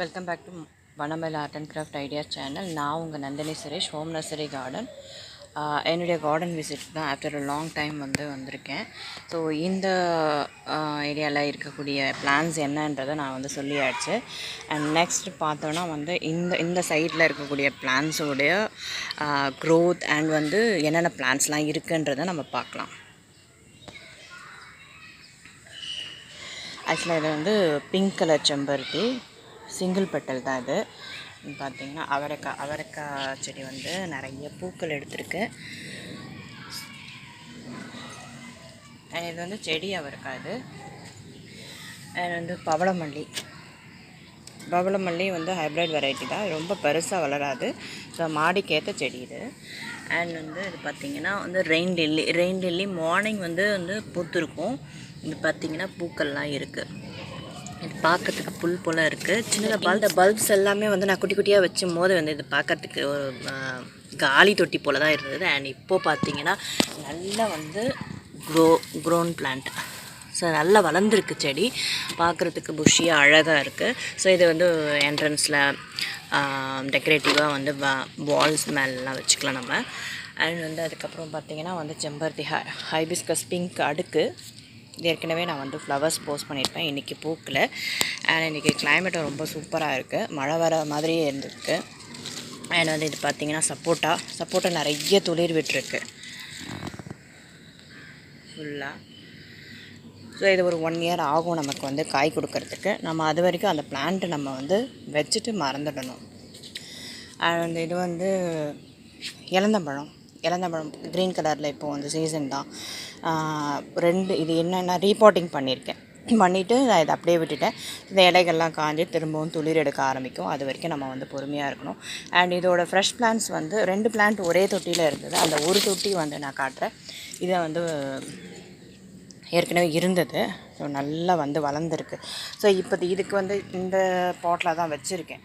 Welcome back to Vanamal art and craft idea channel நான் உங்கள் Nandini Suresh home nursery garden என்னுடைய garden visit தான் after a long time வந்து வந்திருக்கேன். So இந்த ஏரியாவில் இருக்கக்கூடிய பிளான்ஸ் என்னன்றதை நான் வந்து சொல்லியாச்சு. அண்ட் நெக்ஸ்ட் பார்த்தோன்னா வந்து இந்த இந்த சைடில் இருக்கக்கூடிய பிளான்ஸோடைய க்ரோத் அண்ட் வந்து என்னென்ன பிளான்ஸ்லாம் இருக்குன்றதை நம்ம பார்க்கலாம். ஆக்சுவலாக இது வந்து பிங்க் கலர் செம்பருத்தி சிங்கிள் பெட்டல் தான் இது. பார்த்தீங்கன்னா அவரைக்காய் அவரைக்காய் செடி வந்து நிறைய பூக்கள் எடுத்திருக்கு. இது வந்து செடி அவரைக்காய் இது. வந்து பவளமல்லி. பவளமல்லி வந்து ஹைப்ரிட் வெரைட்டி தான். ரொம்ப பெருசாக வளராது. ஸோ மாடிக்கேற்ற செடி இது. அண்ட் வந்து இது பார்த்திங்கன்னா வந்து rain lily rain lily morning வந்து வந்து பூத்துருக்கும். இது பார்த்திங்கன்னா பூக்கள்லாம் இருக்குது இது பார்க்கறதுக்கு புல் போல் இருக்குது சின்ன பல் இந்த பல்ப்ஸ் எல்லாமே வந்து நான் குட்டி குட்டியாக வச்சும் போது வந்து இது பார்க்கறதுக்கு ஒரு காலி தொட்டி போல் தான் இருந்தது. அண்ட் இப்போது பார்த்தீங்கன்னா நல்லா வந்து க்ரோ க்ரோன் பிளான்ட் ஸோ நல்லா வளர்ந்துருக்கு செடி. பார்க்குறதுக்கு புஷியாக அழகாக இருக்குது ஸோ இது வந்து என்ட்ரன்ஸில் டெக்கரேட்டிவாக வந்து வால்ஸ் மேலெலாம் வச்சுக்கலாம் நம்ம. அண்ட் வந்து அதுக்கப்புறம் பார்த்தீங்கன்னா வந்து செம்பருத்தி ஹை ஹைபிஸ்கஸ் பிங்க் அடுக்கு. ஏற்கனவே நான் வந்து ஃப்ளவர்ஸ் போஸ்ட் பண்ணியிருப்பேன். இன்றைக்கி பூக்கில். அண்ட் இன்றைக்கி கிளைமேட்டும் ரொம்ப சூப்பராக இருக்குது மழை வர மாதிரியே இருந்திருக்கு. அண்ட் வந்து இது பார்த்திங்கன்னா சப்போட்டா. சப்போட்டா நிறைய துளிர் விட்டுருக்கு. ஃபுல்லாக ஸோ இது ஒரு ஒன் இயர் ஆகும் நமக்கு வந்து காய் கொடுக்கறதுக்கு. நம்ம அது வரைக்கும் அந்த பிளான்ட்டு நம்ம வந்து வச்சுட்டு மறந்துடணும். அண்ட் வந்து இது வந்து இலந்தம்பழம் இலந்தம்பழம் க்ரீன் கலரில் இப்போது வந்து சீசன் தான். ரெண்டு இது என்னென்னா ரீபாட்டிங் பண்ணியிருக்கேன். பண்ணிவிட்டு நான் இதை அப்படியே விட்டுட்டேன். இந்த இலைகள்லாம் காஞ்சி திரும்பவும் துளிர் எடுக்க ஆரம்பிக்கும். அது வரைக்கும் நம்ம வந்து பொறுமையாக இருக்கணும். அண்ட் இதோட ஃப்ரெஷ் பிளான்ஸ் வந்து ரெண்டு பிளான்ட் ஒரே தொட்டியில் இருந்தது. அந்த ஒரு தொட்டி வந்து நான் காட்டுறேன். இதை வந்து ஏற்கனவே இருந்தது. ஸோ நல்லா வந்து வளர்ந்துருக்கு. ஸோ இப்போ இதுக்கு வந்து இந்த பாட்டில் தான் வச்சுருக்கேன்.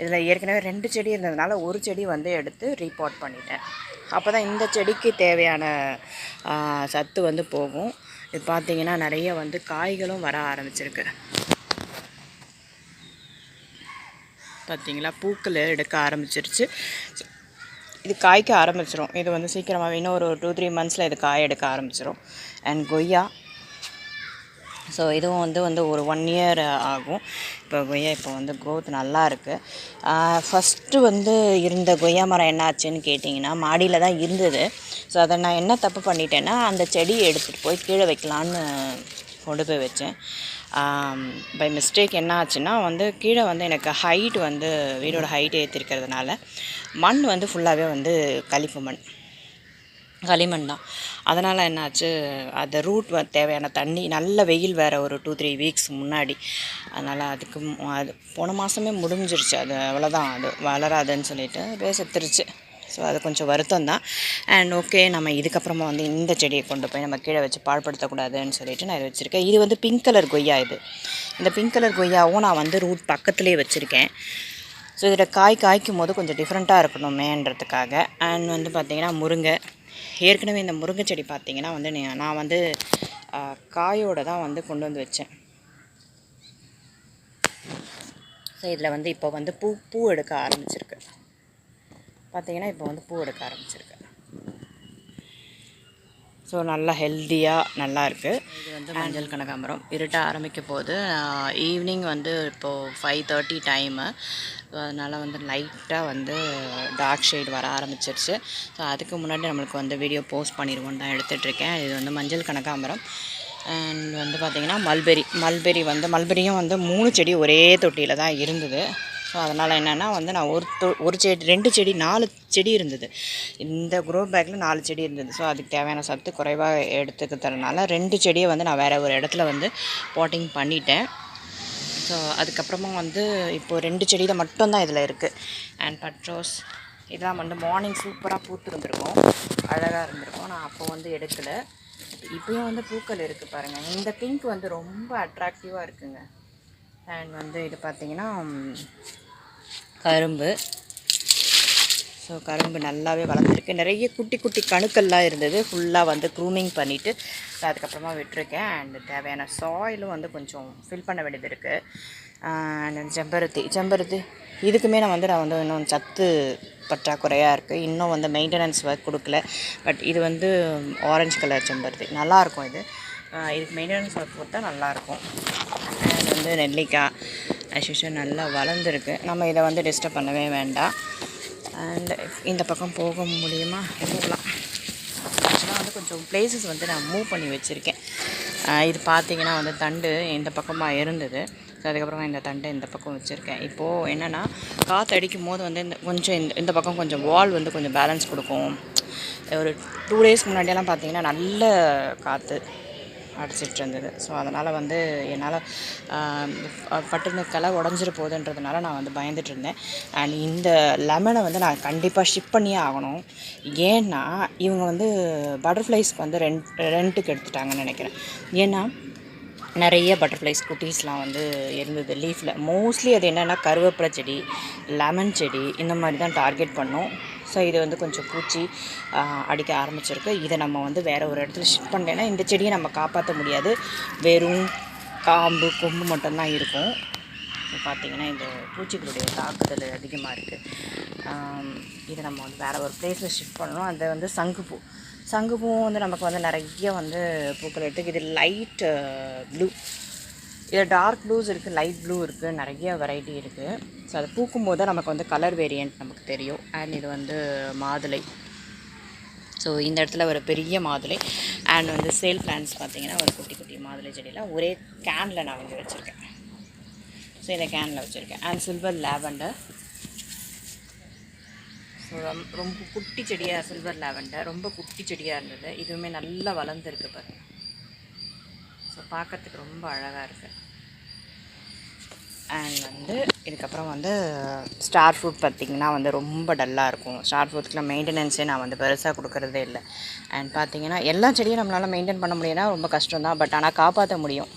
இதில் ஏற்கனவே ரெண்டு செடி இருந்ததுனால ஒரு செடி வந்து எடுத்து ரீபாட் பண்ணிட்டேன். அப்போ தான் இந்த செடிக்கு தேவையான சத்து வந்து போகும். இது பார்த்தீங்கன்னா நிறைய வந்து காய்களும் வர ஆரம்பிச்சிருக்கு. பார்த்திங்களா பூக்கள் எடுக்க ஆரம்பிச்சிருச்சு. இது காய்க்க ஆரம்பிச்சிரும். இது வந்து சீக்கிரமாகவே இன்னும் ஒரு டூ த்ரீ மந்த்ஸில் இது காய் எடுக்க ஆரம்பிச்சிரும். அண்ட் கொய்யா ஸோ இதுவும் வந்து வந்து ஒரு ஒன் இயர் ஆகும். இப்போ கொய்யா இப்போ வந்து க்ரோத் நல்லா இருக்குது ஃபஸ்ட்டு வந்து இருந்த கொய்யா மரம் என்ன ஆச்சுன்னு கேட்டிங்கன்னா மாடியில் தான் இருந்தது. ஸோ அதை நான் என்ன தப்பு பண்ணிட்டேன்னா அந்த செடியை எடுத்துகிட்டு போய் கீழே வைக்கலான்னு கொண்டு போய் வச்சேன். பை மிஸ்டேக் என்ன ஆச்சுன்னா வந்து கீழே வந்து எனக்கு ஹைட் வந்து வீடோட ஹைட் ஏற்றிருக்கிறதுனால மண் வந்து ஃபுல்லாகவே வந்து களிப்பு மண். களிமண் தான். அதனால் என்னாச்சு அந்த ரூட் வ தேவையான தண்ணி நல்ல வெயில் வேறு ஒரு டூ த்ரீ வீக்ஸ் முன்னாடி. அதனால் அதுக்கு அது போன மாதமே முடிஞ்சிருச்சு. அது அவ்வளோதான் அது வளராதுன்னு சொல்லிட்டு அப்படியே செத்துருச்சு ஸோ அது கொஞ்சம் வருத்தம் தான். அண்ட் ஓகே நம்ம இதுக்கப்புறமா வந்து இந்த செடியை கொண்டு போய் நம்ம கீழே வச்சு பாழ்படுத்தக்கூடாதுன்னு சொல்லிட்டு நான் இதை வச்சுருக்கேன். இது வந்து பிங்க் கலர் கொய்யா இது. இந்த பிங்க் கலர் கொய்யாவும் நான் வந்து ரூட் பக்கத்துலேயே வச்சுருக்கேன். ஸோ இதில் காய் காய்க்கும் போது கொஞ்சம் டிஃப்ரெண்ட்டாக இருக்கணுமேன்றதுக்காக. அண்ட் வந்து பார்த்திங்கன்னா முருங்கை ஏற்கனவே இந்த முருங்கை செடி பார்த்திங்கன்னா வந்து நான் வந்து காயோடு தான் வந்து கொண்டு வந்து வச்சேன். ஸோ இதில் வந்து இப்போ வந்து பூ பூ எடுக்க ஆரம்பிச்சிருக்கு. பார்த்தீங்கன்னா இப்போ வந்து பூ எடுக்க ஆரம்பிச்சிருக்கு. ஸோ நல்லா ஹெல்த்தியாக நல்லா இருக்குது இது வந்து மஞ்சள் கனகாம்பரம். இருட்ட ஆரம்பிக்க போது ஈவினிங் வந்து இப்போது ஃபைவ் தேர்ட்டி டைமு அதனால் வந்து லைட்டாக வந்து டார்க் ஷேட் வர ஆரம்பிச்சிருச்சு. ஸோ அதுக்கு முன்னாடி நம்மளுக்கு வந்து வீடியோ போஸ்ட் பண்ணிடுவோம் தான் எடுத்துகிட்ருக்கேன் இது வந்து மஞ்சள் கனகாம்பரம். அண்ட் வந்து பார்த்திங்கன்னா மல்பெரி மல்பெரி வந்து மல்பெரியும் வந்து மூணு செடி ஒரே தொட்டியில் தான் இருந்தது. ஸோ அதனால் என்னென்னா வந்து நான் ஒரு ஒரு செடி ரெண்டு செடி நாலு செடி இருந்தது. இந்த க்ரோ பேக்கில் நாலு செடி இருந்தது. ஸோ அதுக்கு தேவையான சத்து குறைவாக எடுத்துக்கிறதுனால ரெண்டு செடியை வந்து நான் வேறு ஒரு இடத்துல வந்து பாட்டிங் பண்ணிட்டேன். ஸோ அதுக்கப்புறமா வந்து இப்போது ரெண்டு செடியில் மட்டும்தான் இதில் இருக்குது அண்ட் பட்ரோஸ் இதெல்லாம் வந்து மார்னிங் சூப்பராக பூத்து இருந்திருக்கும். அழகாக இருந்திருக்கும். நான் அப்போ வந்து எடுக்கலை. இப்போயும் வந்து பூக்கள் இருக்குது பாருங்கள் இந்த பிங்க் வந்து ரொம்ப அட்ராக்டிவாக இருக்குங்க. அண்ட் வந்து இது பார்த்திங்கன்னா கரும்பு. ஸோ கரும்பு நல்லாவே வளர்ந்துருக்கு நிறைய குட்டி குட்டி கணுக்கள்லாம் இருந்தது. ஃபுல்லாக வந்து க்ரூமிங் பண்ணிவிட்டு அதுக்கப்புறமா விட்டுருக்கேன். அண்ட் தேவையான சாயிலும் வந்து கொஞ்சம் ஃபில் பண்ண வேண்டியது இருக்குது அண்ட் செம்பருத்தி. செம்பருத்தி. இதுக்குமே நான் வந்து நான் வந்து இன்னும் சத்து பற்றாக்குறையாக இருக்குது இன்னும் வந்து மெயின்டெனன்ஸ் ஒர்க் கொடுக்கல. பட் இது வந்து ஆரஞ்சு கலர் செம்பருத்தி. நல்லாயிருக்கும் இது. இதுக்கு மெயின்டெனன்ஸ் ஒர்க் கொடுத்தா நல்லாயிருக்கும். அண்ட் வந்து நெல்லிக்காய். அஸ்யூஷன் நல்லா வளர்ந்துருக்கு. நம்ம இதை வந்து டிஸ்டர்ப் பண்ணவே வேண்டாம். அண்ட் இந்த பக்கம் போக முடியுமா போகலாம் ஆக்சுவலாக வந்து கொஞ்சம் பிளேசஸ் வந்து நான் மூவ் பண்ணி வச்சுருக்கேன். இது பார்த்தீங்கன்னா வந்து தண்டு இந்த பக்கமாக இருந்தது. ஸோ அதுக்கப்புறமா இந்த தண்டை இந்த பக்கம் வச்சுருக்கேன். இப்போது என்னென்னா காற்று அடிக்கும் போது வந்து இந்த கொஞ்சம் இந்த இந்த பக்கம் கொஞ்சம் வால் வந்து கொஞ்சம் பேலன்ஸ் கொடுக்கும். ஒரு டூ டேஸ்க்கு முன்னாடியெல்லாம் பார்த்தீங்கன்னா நல்ல காற்று அடிச்சிட்டு இருந்தது ஸோ அதனால் வந்து என்னால் பட்டுன்னு கிளை உடஞ்சிரு போகுதுன்றதுனால நான் வந்து பயந்துட்டு இருந்தேன் அண்ட் இந்த லெமனை வந்து நான் கண்டிப்பாக ஷிப் பண்ணியே ஆகணும். ஏன்னா இவங்க வந்து பட்டர்ஃப்ளைஸ்க்கு வந்து ரெண்ட் ரெண்ட்டுக்கு எடுத்துட்டாங்கன்னு நினைக்கிறேன். ஏன்னா நிறைய பட்டர்ஃப்ளைஸ் குட்டீஸ்லாம் வந்து இருந்தது லீஃபில் மோஸ்ட்லி அது என்னென்னா கருவேப்பிலை செடி லெமன் செடி இந்த மாதிரி தான் டார்கெட் பண்ணோம். ஸோ இது வந்து கொஞ்சம் பூச்சி அடிக்க ஆரம்பிச்சிருக்கு. இதை நம்ம வந்து வேறு ஒரு இடத்துல ஷிஃப்ட் பண்ணலைன்னா இந்த செடியை நம்ம காப்பாற்ற முடியாது. வெறும் காம்பு கொம்பு மட்டும்தான் இருக்கும். பார்த்தீங்கன்னா இந்த பூச்சிகளுடைய தாக்குதல் அதிகமாக இருக்குது இதை நம்ம வந்து வேறு ஒரு பிளேஸில் ஷிஃப்ட் பண்ணணும். அது வந்து சங்குப்பூ சங்குப்பூவும் வந்து நமக்கு வந்து நிறைய வந்து பூக்கள் எடுத்துக்கு. இது லைட் ப்ளூ இதில் டார்க் ப்ளூஸ் இருக்குது லைட் ப்ளூ இருக்குது நிறைய வெரைட்டி இருக்குது ஸோ அது பூக்கும் போது நமக்கு வந்து கலர் வேரியண்ட் நமக்கு தெரியும். அண்ட் இது வந்து மாதுளை. ஸோ இந்த இடத்துல ஒரு பெரிய மாதுளை. அண்ட் வந்து சேல் பிளான்ஸ் பார்த்தீங்கன்னா ஒரு குட்டி குட்டி மாதுளை செடியில் ஒரே கேனில் நான் வந்து வச்சுருக்கேன். ஸோ இந்த கேனில் வச்சுருக்கேன். அண்ட் சில்வர் லேவண்டர் ஸோ ரொம்ப குட்டி செடியாக சில்வர் லேவண்டர் ரொம்ப குட்டி செடியாக இருந்தது. இதுவுமே நல்லா வளர்ந்துருக்கு பாருங்கள் ஸோ பார்க்கறதுக்கு ரொம்ப அழகாக இருக்குது அண்ட் வந்து இதுக்கப்புறம் வந்து ஸ்டார் ஃப்ரூட் பார்த்திங்கன்னா வந்து ரொம்ப டல்லாக இருக்கும். ஸ்டார் ஃப்ரூட்ஸ்க்குலாம் மெயின்டெனன்ஸே நான் வந்து பெருசாக கொடுக்கறதே இல்லை. அண்ட் பார்த்தீங்கன்னா எல்லா செடியும் நம்மளால் மெயின்டைன் பண்ண முடியும்னா ரொம்ப கஷ்டம் தான் பட் ஆனால் காப்பாற்ற முடியும்.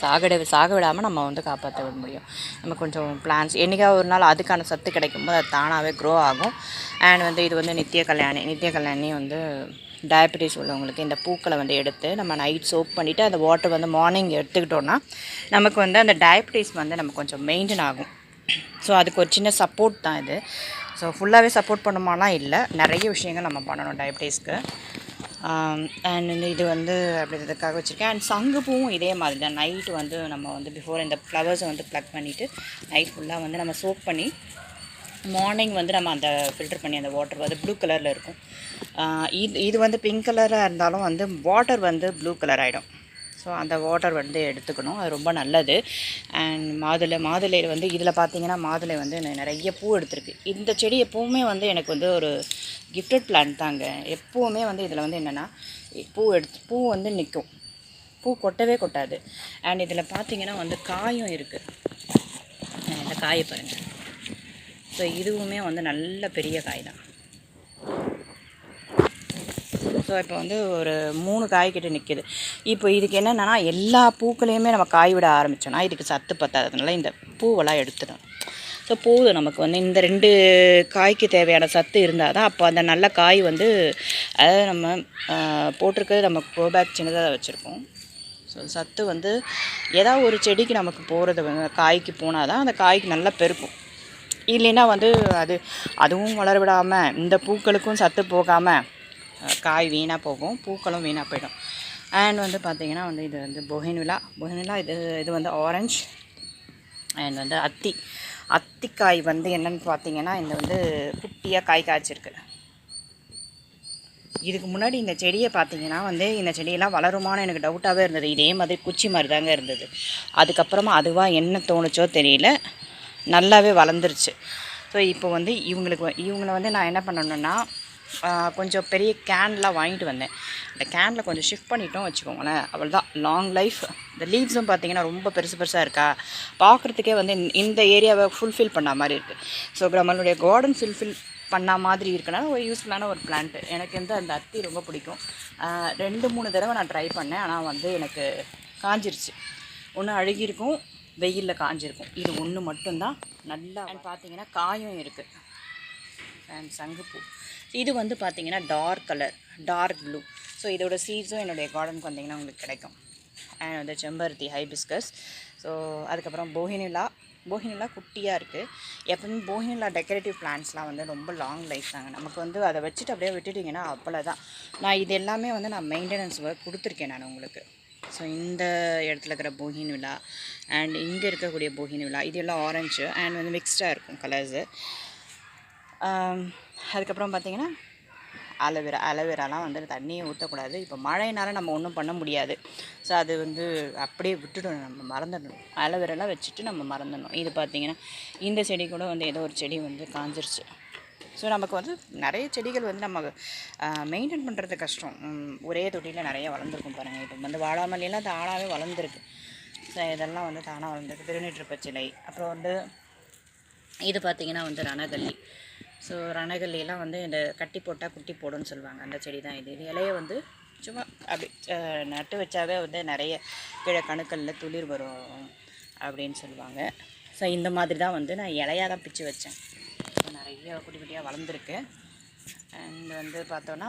சாகட சாக விடாமல் நம்ம வந்து காப்பாற்ற விட முடியும். நம்ம கொஞ்சம் பிளான்ஸ் என்றைக்காவது ஒரு நாள் அதுக்கான சத்து கிடைக்கும்போது அது தானாகவே க்ரோ ஆகும். அண்ட் வந்து இது வந்து நித்திய கல்யாணி நித்திய கல்யாணி வந்து டயபெட்டிஸ் உள்ளவங்களுக்கு இந்த பூக்களை வந்து எடுத்து நம்ம நைட் சோப் பண்ணிவிட்டு அந்த வாட்டர் வந்து மார்னிங் எடுத்துக்கிட்டோன்னா நமக்கு வந்து அந்த டயபெட்டிஸ் வந்து நம்ம கொஞ்சம் மெயின்டைன் ஆகும். ஸோ அதுக்கு ஒரு சின்ன சப்போர்ட் தான் இது. ஸோ ஃபுல்லாகவே சப்போர்ட் பண்ணுமாலாம் இல்லை. நிறைய விஷயங்கள் நம்ம பண்ணணும் டயபெட்டிஸ்க்கு அண்ட் வந்து இது வந்து அப்படின்றதுக்காக வச்சுருக்கேன். அண்ட் சங்குப்பூவும் இதே மாதிரி தான். நைட்டு வந்து நம்ம வந்து பிஃபோர் இந்த ஃப்ளவர்ஸை வந்து ப்ளக் பண்ணிவிட்டு நைட் ஃபுல்லாக வந்து நம்ம சோப் பண்ணி மார்னிங் வந்து நம்ம அந்த ஃபில்டர் பண்ணி அந்த வாட்டர் வந்து ப்ளூ கலரில் இருக்கும். இது இது வந்து பிங்க் கலராக இருந்தாலும் வந்து வாட்டர் வந்து ப்ளூ கலர் ஆகிடும் ஸோ அந்த வாட்டர் வந்து எடுத்துக்கணும். அது ரொம்ப நல்லது. அண்ட் மாதுளை மாதுளையில் வந்து இதில் பார்த்தீங்கன்னா மாதுளை வந்து நிறைய பூ எடுத்திருக்கு. இந்த செடி எப்போவுமே வந்து எனக்கு வந்து ஒரு கிஃப்டட் பிளான்ட் தாங்க. எப்போவுமே வந்து இதில் வந்து என்னென்னா பூ எடுத்து பூ வந்து நிற்கும் பூ கொட்டவே கொட்டாது. அண்ட் இதில் பார்த்தீங்கன்னா வந்து காயும் இருக்குது இந்த காயை பாருங்கள் ஸோ இதுவுமே வந்து நல்ல பெரிய காய் தான். ஸோ இப்போ வந்து ஒரு மூணு காய் கிட்ட நிற்கிது இப்போ இதுக்கு என்னென்னா எல்லா பூக்களையுமே நம்ம காய் விட ஆரம்பித்தோம்னா இதுக்கு சத்து பத்தாததுனால இந்த பூவெல்லாம் எடுத்துடும் ஸோ போதும் நமக்கு வந்து. இந்த ரெண்டு காய்க்கு தேவையான சத்து இருந்தால் தான் அப்போ அந்த நல்ல காய் வந்து அதாவது நம்ம போட்டிருக்கிறது நம்ம கோபேக் சின்னதாக வச்சுருக்கோம் ஸோ சத்து வந்து ஏதாவது ஒரு செடிக்கு நமக்கு போகிறது வந்து காய்க்கு போனால் தான் அந்த காய்க்கு நல்லா பெருக்கும். இல்லைன்னா வந்து அது அதுவும் வளர விடாமல் இந்த பூக்களுக்கும் சத்து போகாமல் காய் வீணாக போகும் பூக்களும் வீணாக போயிடும். அண்ட் வந்து பார்த்திங்கன்னா வந்து இது வந்து பொஹினுலா பொஹினுலா இது இது வந்து ஆரஞ்சு அண்ட் வந்து அத்தி. அத்திக்காய் வந்து என்னன்னு பார்த்தீங்கன்னா இந்த வந்து குட்டியாக காய் காய்ச்சிருக்கு. இதுக்கு முன்னாடி இந்த செடியை பார்த்தீங்கன்னா வந்து இந்த செடியெல்லாம் வளருமான்னு எனக்கு டவுட்டாகவே இருந்தது. இதே மாதிரி குச்சி மாதிரி தாங்க இருந்தது. அதுக்கப்புறமா அதுவாக என்ன தோணுச்சோ தெரியல. நல்லாவே வளர்ந்துருச்சு. ஸோ இப்போ வந்து இவங்களுக்கு இவங்களை வந்து நான் என்ன பண்ணணுன்னா கொஞ்சம் பெரிய கேன்லாம் வாங்கிட்டு வந்தேன். அந்த கேனில் கொஞ்சம் ஷிஃப்ட் பண்ணிட்டோம் வச்சுக்கோங்களேன். அவ்வளோதான் லாங் லைஃப் இந்த லீவ்ஸும் பார்த்தீங்கன்னா ரொம்ப பெருசு பெருசாக இருக்கா? பார்க்குறதுக்கே வந்து இந்த- ஏரியாவை ஃபுல்ஃபில் பண்ண மாதிரி இருக்குது ஸோ நம்மளுடைய கார்டன் ஃபுல்ஃபில் பண்ண மாதிரி இருக்குன்னா ஒரு யூஸ்ஃபுல்லான ஒரு பிளான்ட்டு எனக்கு வந்து அந்த அத்தி ரொம்ப பிடிக்கும். ரெண்டு மூணு தடவை நான் ட்ரை பண்ணேன். ஆனால் வந்து எனக்கு காஞ்சிருச்சு. ஒன்று அழுகியிருக்கும். வெயிலில் காஞ்சிருக்கும். இது ஒன்று மட்டும்தான். நல்லா and பார்த்தீங்கன்னா காயும் இருக்குது அண்ட் சங்குப்பூ. இது வந்து பார்த்தீங்கன்னா dark colour dark blue so இதோட சீட்ஸும் என்னுடைய கார்டனுக்கு வந்தீங்கன்னா உங்களுக்கு கிடைக்கும். அண்ட் வந்து செம்பருத்தி ஹைபிஸ்கஸ் ஸோ அதுக்கப்புறம் போகினிலா போகினிலா குட்டியாக இருக்குது எப்பவுமே போகினிலா டெக்கரேட்டிவ் பிளான்ட்ஸ்லாம் வந்து ரொம்ப லாங் லைஃப் தாங்க. நமக்கு வந்து அதை வச்சுட்டு அப்படியே விட்டுட்டிங்கன்னா அவ்வளோதான் நான் இது எல்லாமே வந்து நான் மெயின்டெனன்ஸ் ஒர்க் கொடுத்துருக்கேன் நான் உங்களுக்கு. ஸோ இந்த இடத்துல இருக்கிற போகின் விழா அண்ட் இங்கே இருக்கக்கூடிய போகின் விழா இது எல்லாம் ஆரஞ்சு அண்ட் வந்து மிக்ஸ்டாக இருக்கும் கலர்ஸு அதுக்கப்புறம் பார்த்திங்கன்னா அலோவேரா அலோவேராலாம் வந்து தண்ணியை ஊற்றக்கூடாது இப்போ மழைனால நம்ம ஒன்றும் பண்ண முடியாது. ஸோ அது வந்து அப்படியே விட்டுடணும் நம்ம மறந்துடணும். அலோவேராலாம் வச்சுட்டு நம்ம மறந்துடணும். இது பார்த்திங்கன்னா இந்த செடி கூட வந்து ஏதோ ஒரு செடி வந்து காஞ்சிருச்சு. ஸோ நமக்கு வந்து நிறைய செடிகள் வந்து நம்ம மெயின்டைன் பண்ணுறது கஷ்டம். ஒரே தொட்டியில் நிறைய வளர்ந்துருக்கும் பாருங்கள் இப்போ வந்து வாழாமல்லாம் தானாகவே வளர்ந்துருக்கு. ஸோ இதெல்லாம் வந்து தானாக வளர்ந்துருக்கு. திருநீற்று பச்சிலை அப்புறம் வந்து இது பார்த்திங்கன்னா வந்து ரணகல்லி. ஸோ ரணகல்லியெல்லாம் வந்து இந்த கட்டி போட்டால் குட்டி போடும்னு சொல்லுவாங்க. அந்த செடி தான் இது. இது இலையை வந்து சும்மா அப்படி நட்டு வச்சாவே வந்து நிறைய கீழே கணுக்களில் துளிர் வரும் அப்படின்னு சொல்லுவாங்க. ஸோ இந்த மாதிரி தான் வந்து நான் இலையாக தான் பிச்சு வச்சேன். ஸோ நிறைய குட்டி குட்டியாக வளர்ந்துருக்கு. அண்ட் வந்து பார்த்தோன்னா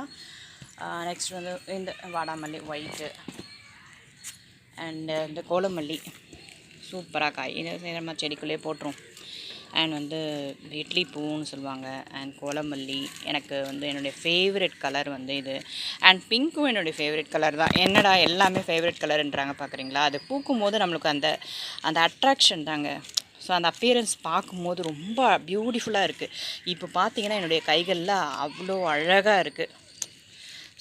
நெக்ஸ்ட் வந்து இந்த வாடாமல்லி ஒயிட்டு அண்டு இந்த கோலமல்லி. சூப்பராக காய். இது நம்ம செடிக்குள்ளேயே போட்டுரும். அண்ட் வந்து இட்லி பூன்னு சொல்லுவாங்க. அண்ட் கோலமல்லி. எனக்கு வந்து என்னுடைய ஃபேவரட் கலர் வந்து இது. அண்ட் பிங்க்கும் என்னுடைய ஃபேவரட் கலர் தான். என்னடா எல்லாமே ஃபேவரட் கலருன்றாங்க பார்க்குறீங்களா அது பூக்கும் போது நம்மளுக்கு அந்த அந்த அட்ராக்ஷன் தாங்க. ஸோ அந்த அப்பியரன்ஸ் பார்க்கும்போது ரொம்ப பியூட்டிஃபுல்லாக இருக்குது இப்போ பார்த்தீங்கன்னா என்னுடைய கைகளில் அவ்வளோ அழகாக இருக்குது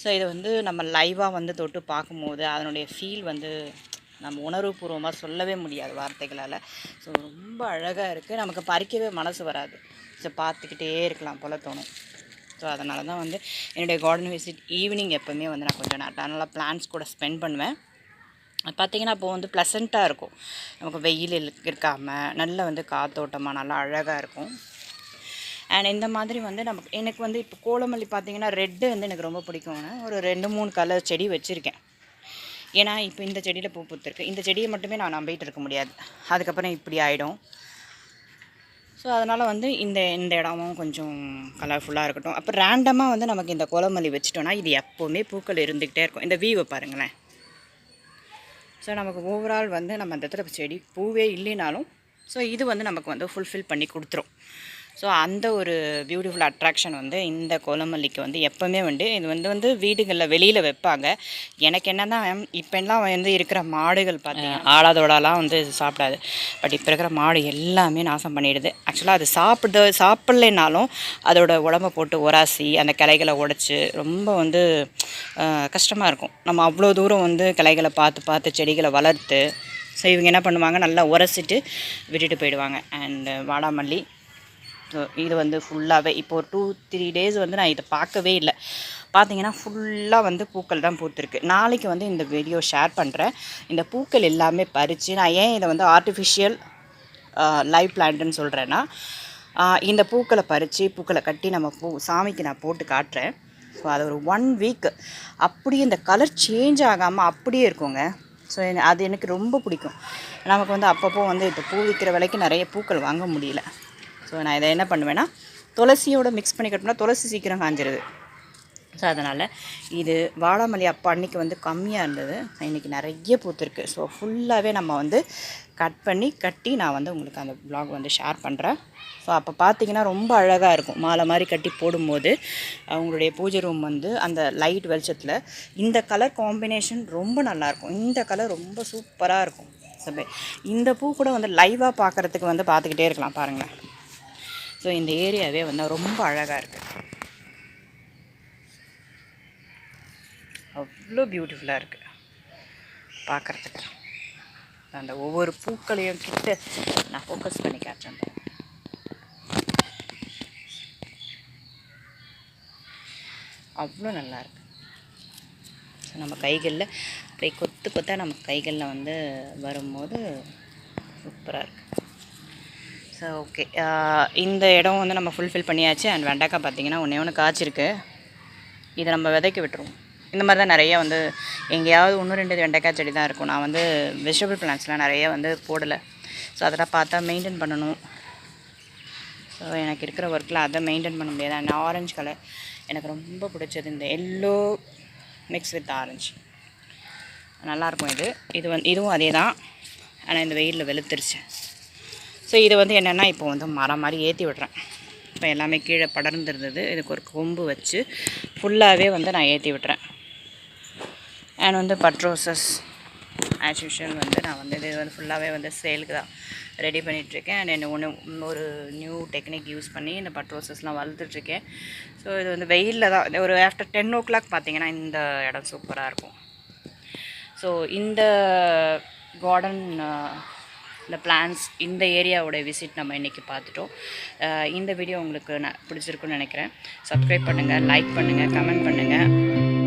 ஸோ இதை வந்து நம்ம லைவாக வந்து தொட்டு பார்க்கும்போது அதனுடைய ஃபீல் வந்து நம்ம உணர்வுபூர்வமாக சொல்லவே முடியாது வார்த்தைகளால். ஸோ ரொம்ப அழகாக இருக்குது நமக்கு பறிக்கவே மனசு வராது. ஸோ பார்த்துக்கிட்டே இருக்கலாம் போல தோணும். ஸோ அதனால தான் வந்து என்னுடைய கார்டன் விசிட் ஈவினிங் எப்போவுமே வந்து நான் கொஞ்சம் நான் நல்லா பிளான்ஸ் கூட ஸ்பெண்ட் பண்ணுவேன். பார்த்தீங்கன்னா அப்போது வந்து ப்ளசண்ட்டாக இருக்கும். நமக்கு வெயில் இருக்காமல் நல்ல வந்து காத்தோட்டமாக நல்லா அழகாக இருக்கும். அண்ட் இந்த மாதிரி வந்து நமக்கு எனக்கு வந்து இப்போ கோலமல்லி பார்த்தீங்கன்னா ரெட்டு வந்து எனக்கு ரொம்ப பிடிக்கும்னு ஒரு ரெண்டு மூணு கலர் செடி வச்சுருக்கேன். ஏன்னா இப்போ இந்த செடியில் பூ பூத்துருக்கு. இந்த செடியை மட்டுமே நான் நம்பிகிட்டு இருக்க முடியாது. அதுக்கப்புறம் இப்படி ஆகிடும் ஸோ அதனால் வந்து இந்த இந்த இடமும் கொஞ்சம் கலர்ஃபுல்லாக இருக்கட்டும். அப்போ ரேண்டமாக வந்து நமக்கு இந்த கோலமல்லி வச்சுட்டோன்னா இது எப்போவுமே பூக்கள் இருந்துக்கிட்டே இருக்கும். இந்த வீவை பாருங்களேன். ஸோ நமக்கு ஓவரால் வந்து நம்ம அந்த இடத்துல செடி பூவே இல்லைனாலும் ஸோ இது வந்து நமக்கு வந்து ஃபுல்ஃபில் பண்ணி கொடுத்துரும். ஸோ அந்த ஒரு பியூட்டிஃபுல் அட்ராக்ஷன் வந்து இந்த கோலமல்லிக்கு வந்து எப்போவுமே வந்து இது வந்து வந்து வீடுகளில் வெளியில் வைப்பாங்க. எனக்கு என்னன்னா இப்போல்லாம் வந்து இருக்கிற மாடுகள் பார்த்தீங்கன்னா ஆளாதோடலாம் வந்து சாப்பிடாது. பட் இப்போ இருக்கிற மாடு எல்லாமே நாசம் பண்ணிடுது. ஆக்சுவலாக அது சாப்பிட சாப்பிட்லைனாலும் அதோட உடம்ப போட்டு உராசி அந்த கிளைகளை உடச்சி ரொம்ப வந்து கஷ்டமாக இருக்கும். நம்ம அவ்வளோ தூரம் வந்து கிளைகளை பார்த்து பார்த்து செடிகளை வளர்த்து ஸோ இவங்க என்ன பண்ணுவாங்க? நல்லா உரசிட்டு விட்டுட்டு போயிடுவாங்க. அண்டு வாடாமல்லி இது வந்து ஃபுல்லாகவே இப்போ ஒரு டூ த்ரீ டேஸ் வந்து நான் இதை பார்க்கவே இல்லை. பார்த்தீங்கன்னா ஃபுல்லாக வந்து பூக்கள் தான் பூத்துருக்கு. நாளைக்கு வந்து இந்த வீடியோ ஷேர் பண்ணுறேன் இந்த பூக்கள் எல்லாமே பறித்து நான் ஏன் இதை வந்து ஆர்டிஃபிஷியல் லைவ் பிளான்ட்டுன்னு சொல்கிறேன்னா இந்த பூக்களை பறித்து பூக்களை கட்டி நம்ம பூ சாமிக்கு நான் போட்டு காட்டுறேன். ஸோ அது ஒரு ஒன் வீக் அப்படியே இந்த கலர் சேஞ்ச் ஆகாமல் அப்படியே இருக்குங்க. ஸோ அது எனக்கு ரொம்ப பிடிக்கும். நமக்கு வந்து அப்பப்போ வந்து இப்போ பூ விற்கிற விலைக்கு நிறைய பூக்கள் வாங்க முடியல. ஸோ நான் இதை என்ன பண்ணுவேன்னா துளசியோட மிக்ஸ் பண்ணி கட்டினா துளசி சீக்கிரம் காஞ்சிருது. ஸோ அதனால் இது வாழாமல்லி அப்போ அன்றைக்கி வந்து கம்மியாக இருந்தது. இன்றைக்கி நிறைய பூத்துருக்கு. ஸோ ஃபுல்லாகவே நம்ம வந்து கட் பண்ணி கட்டி நான் வந்து உங்களுக்கு அந்த ப்ளாக் வந்து ஷேர் பண்ணுறேன் ஸோ அப்போ பார்த்தீங்கன்னா ரொம்ப அழகாக இருக்கும். மாலை மாதிரி கட்டி போடும்போது அவங்களுடைய பூஜை ரூம் வந்து அந்த லைட் வெளிச்சத்தில் இந்த கலர் காம்பினேஷன் ரொம்ப நல்லாயிருக்கும் இந்த கலர் ரொம்ப சூப்பராக இருக்கும். ஸோ இந்த பூ கூட வந்து லைவாக பார்க்குறதுக்கு வந்து பார்த்துக்கிட்டே இருக்கலாம். பாருங்களேன். ஸோ இந்த ஏரியாவே வந்து ரொம்ப அழகாக இருக்குது அவ்வளோ பியூட்டிஃபுல்லாக இருக்குது பார்க்குறதுக்கு அந்த ஒவ்வொரு பூக்களையும் கிட்ட நான் ஃபோக்கஸ் பண்ணி காட்டுறேன் அவ்வளோ நல்லாயிருக்கு ஸோ நம்ம கைகளில் அப்படியே கொத்து கொத்தாக நம்ம கைகளில் வந்து வரும்போது சூப்பராக இருக்குது ஸோ ஓகே uh, இந்த இடம் வந்து நம்ம ஃபுல்ஃபில் பண்ணியாச்சு. அண்ட் வெண்டைக்காய் பார்த்தீங்கன்னா ஒன்றே ஒன்று காய்ச்சிருக்கு. இதை நம்ம விதைக்க விட்டுருவோம். இந்த மாதிரி தான் நிறைய வந்து எங்கேயாவது ஒன்று ரெண்டு வெண்டைக்காய் செடி தான் இருக்கும். நான் வந்து வெஜிடபிள் பிளான்ஸ்லாம் நிறைய வந்து போடலை. ஸோ அதெல்லாம் பார்த்தா மெயின்டைன் பண்ணணும். ஸோ எனக்கு இருக்கிற ஒர்க்கில் அதை மெயின்டைன் பண்ண முடியாது. அண்ட் ஆரஞ்சு கலர் எனக்கு ரொம்ப பிடிச்சது. இந்த எல்லோ மிக்ஸ் வித் ஆரஞ்சு நல்லாயிருக்கும் இது. இது வந்து இதுவும் அதே தான் ஆனால் இந்த வெயிலில் வெளுத்துருச்சு. ஸோ இது வந்து என்னென்னா இப்போ வந்து மரம் மாதிரி ஏற்றி விடுறேன். இப்போ எல்லாமே கீழே படர்ந்துருந்தது. இதுக்கு ஒரு கொம்பு வச்சு ஃபுல்லாகவே வந்து நான் ஏற்றி விட்டுறேன் அண்ட் வந்து பட்ரோசஸ் ஆஸ் யூஷுவல் வந்து நான் வந்து இது வந்து ஃபுல்லாகவே வந்து சேலுக்கு தான் ரெடி பண்ணிகிட்ருக்கேன் அண்ட் என்ன ஒன்று ஒரு நியூ டெக்னிக் யூஸ் பண்ணி இந்த பட்ரோசஸ்லாம் வளர்த்துட்ருக்கேன் ஸோ இது வந்து வெயிலில் தான் ஒரு ஆஃப்டர் டென் ஓ கிளாக் பார்த்தீங்கன்னா இந்த இடம் சூப்பராக இருக்கும். ஸோ இந்த கார்டன் இந்த பிளான்ஸ் இந்த ஏரியாவோட விசிட் நம்ம இன்றைக்கி பார்த்துட்டோம். இந்த வீடியோ உங்களுக்கு நான் பிடிச்சிருக்குன்னு நினைக்கிறேன். சப்ஸ்கிரைப் பண்ணுங்கள் லைக் பண்ணுங்கள் கமெண்ட் பண்ணுங்கள்